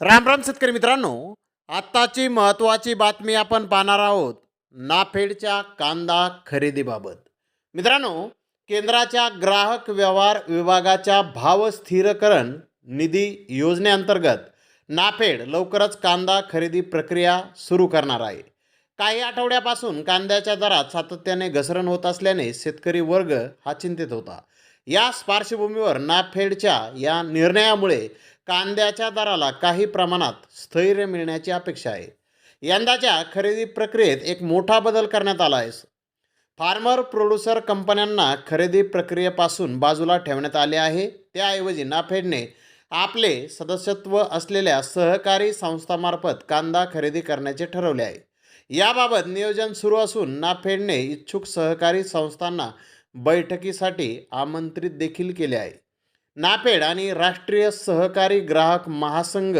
राम राम शेतकरी मित्रांनो आत्ताची महत्त्वाची बातमी आपण पाहणार आहोत नाफेडच्या कांदा खरेदीबाबत. मित्रांनो केंद्राच्या ग्राहक व्यवहार विभागाच्या भाव स्थिरकरण निधी योजनेअंतर्गत नाफेड लवकरच कांदा खरेदी प्रक्रिया सुरू करणार आहे. काही आठवड्यापासून कांद्याच्या दरात सातत्याने घसरण होत असल्याने शेतकरी वर्ग हा चिंतित होता. या पार्श्वभूमीवर नाफेडच्या या निर्णयामुळे कांद्याच्या दराला काही प्रमाणात स्थैर्य मिळण्याची अपेक्षा आहे. यंदाच्या खरेदी प्रक्रियेत एक मोठा बदल करण्यात आला आहे. फार्मर प्रोड्युसर कंपन्यांना खरेदी प्रक्रियेपासून बाजूला ठेवण्यात आले आहे. त्याऐवजी नाफेडने आपले सदस्यत्व असलेल्या सहकारी संस्थामार्फत कांदा खरेदी करण्याचे ठरवले आहे. याबाबत नियोजन सुरू असून नाफेडने इच्छुक सहकारी संस्थांना बैठकीसाठी आमंत्रित देखील केले आहे. नाफेड आणि राष्ट्रीय सहकारी ग्राहक महासंघ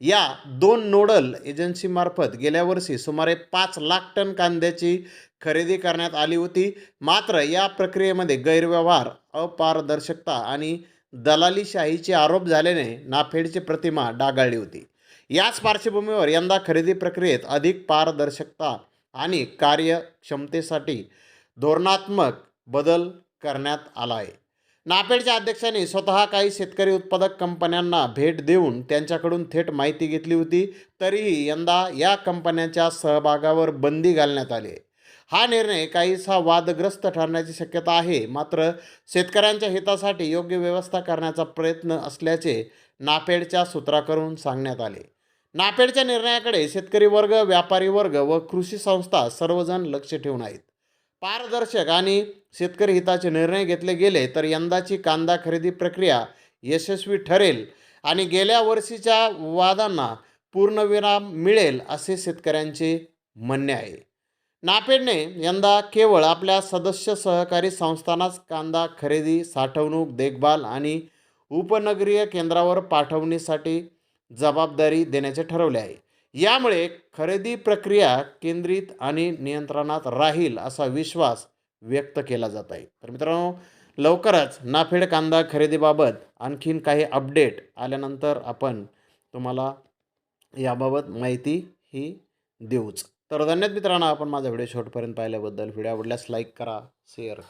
या दोन नोडल एजन्सीमार्फत गेल्या वर्षी सुमारे पाच लाख टन कांद्याची खरेदी करण्यात आली होती. मात्र या प्रक्रियेमध्ये गैरव्यवहार अपारदर्शकता आणि दलालीशाहीचे आरोप झाल्याने नाफेडची प्रतिमा डागाळली होती. याच पार्श्वभूमीवर यंदा खरेदी प्रक्रियेत अधिक पारदर्शकता आणि कार्यक्षमतेसाठी धोरणात्मक बदल करण्यात आला आहे नापेडच्या अध्यक्षांनी स्वतः काही शेतकरी उत्पादक कंपन्यांना भेट देऊन त्यांच्याकडून थेट माहिती घेतली होती तरीही यंदा या कंपन्यांच्या सहभागावर बंदी घालण्यात आली. आहे हा निर्णय काहीसा वादग्रस्त ठरण्याची शक्यता आहे मात्र शेतकऱ्यांच्या हितासाठी योग्य व्यवस्था करण्याचा प्रयत्न असल्याचे नाफेडच्या सूत्राकडून सांगण्यात आले. नाफेडच्या निर्णयाकडे शेतकरी वर्ग व्यापारी वर्ग व कृषी संस्था सर्वजण लक्ष ठेवून आहेत. पारदर्शक आणि शेतकरी हिताचे निर्णय घेतले गेले तर यंदाची कांदा खरेदी प्रक्रिया यशस्वी ठरेल आणि गेल्या वर्षीच्या वादांना पूर्णविराम मिळेल असे शेतकऱ्यांचे म्हणणे आहे. नापेडने यंदा केवळ आपल्या सदस्य सहकारी संस्थांनाच कांदा खरेदी साठवणूक देखभाल आणि उपनगरीय केंद्रावर पाठवणीसाठी जबाबदारी देण्याचे ठरवले आहे. यामुळे खरेदी प्रक्रिया केंद्रित आणि नियंत्रणात राहील असा विश्वास व्यक्त केला जात आहे. तर मित्रांनो लवकरच नाफेड कांदा खरेदीबाबत आणखीन काही अपडेट आल्यानंतर आपण तुम्हाला याबाबत माहिती ही देऊच. तर धन्यवाद मित्रांनो आपण माझा व्हिडिओ शेवटपर्यंत पाहिल्याबद्दल. व्हिडिओ आवडल्यास लाईक करा शेअर करा.